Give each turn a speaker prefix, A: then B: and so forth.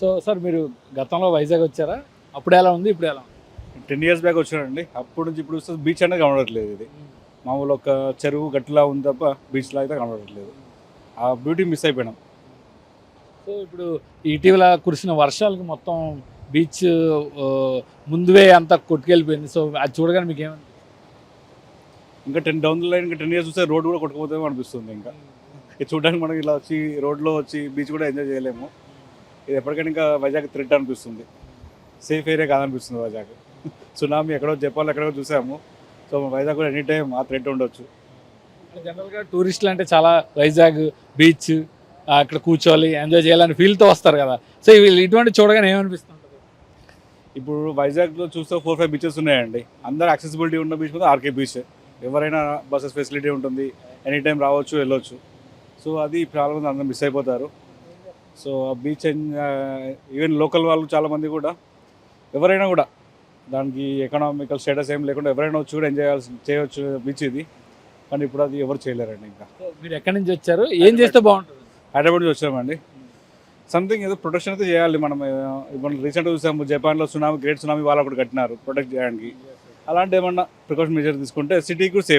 A: So sir మీరు గతంలో వైజాగ్ వచ్చారా? అప్పుడు ఎలా ఉంది? ఇప్పుడు ఎలా ఉంది?
B: టెన్ ఇయర్స్ బ్యాక్ వచ్చానండి అప్పుడు నుంచి ఇప్పుడు చూస్తే బీచ్ అనేది కనబడట్లేదు ఇది. మామూలు ఒక చెరువు గట్టిలా ఉంది తప్ప బీచ్ లాగా అయితే కనబడట్లేదు. ఆ బ్యూటీ మిస్ అయిపోయినాం.
A: సో ఇప్పుడు ఇటీవల కురిసిన వర్షాలకు మొత్తం బీచ్ ముందువే అంతా కొట్టుకెళ్ళిపోయింది. సో అది చూడగానే మీకు ఏమని
B: ఇంకా టెన్ డౌన్ లైన్ ఇంకా టెన్ ఇయర్స్ చూస్తే రోడ్ కూడా కొట్టుకుపోతే అనిపిస్తుంది ఇంకా. ఇది చూడడానికి మనం ఇలా వచ్చి రోడ్లో వచ్చి బీచ్ కూడా ఎంజాయ్ చేయలేము. ఇది ఎప్పటికైనా ఇంకా వైజాగ్ థ్రెట్ అనిపిస్తుంది. సేఫ్ ఏరియా కాదనిపిస్తుంది వైజాగ్. సునామీ ఎక్కడో జపాన్ ఎక్కడో చూసాము. సో వైజాగ్ కూడా ఎనీ టైం ఆ థ్రెట్ ఉండొచ్చు.
A: జనరల్గా టూరిస్టులు అంటే చాలా వైజాగ్ బీచ్ అక్కడ కూర్చోవాలి ఎంజాయ్ చేయాలని ఫీల్తో వస్తారు కదా. సో వీళ్ళు ఇటువంటి చూడగానే ఏమనిపిస్తుంటుంది?
B: ఇప్పుడు వైజాగ్లో చూస్తే ఫోర్ ఫైవ్ బీచెస్ ఉన్నాయండి. అందరు యాక్సెసిబిలిటీ ఉన్న బీచ్ మీద ఆర్కే బీచ్ ఎవరైనా బస్సెస్ ఫెసిలిటీ ఉంటుంది. ఎనీ టైం రావచ్చు వెళ్ళొచ్చు. సో అది చాలా మంది అందరూ మిస్ అయిపోతారు. సో ఆ బీచ్ ఈవెన్ లోకల్ వాళ్ళు చాలామంది కూడా ఎవరైనా కూడా దానికి ఎకనామికల్ స్టేటస్ ఏం లేకుండా ఎవరైనా వచ్చి కూడా ఎంజాయ్ చేయవచ్చు బీచ్ ఇది. కానీ ఇప్పుడు అది ఎవరు చేయలేరండి ఇంకా.
A: మీరు ఎక్కడి నుంచి వచ్చారు? ఏం చేస్తే బాగుంటుంది?
B: హైదరాబాద్ నుంచి వచ్చామండి. సంథింగ్ ఏదో ప్రొటెక్షన్ అయితే చేయాలి మనం ఇప్పుడు రీసెంట్గా చూసాము జపాన్లో సునామీ గ్రేట్ సునామీ వాళ్ళు ఒకటి కట్టినారు ప్రొటెక్ట్ చేయడానికి. అలాంటి ఏమన్నా ప్రికాషన్ మెజర్ తీసుకుంటే సిటీకి సేఫ్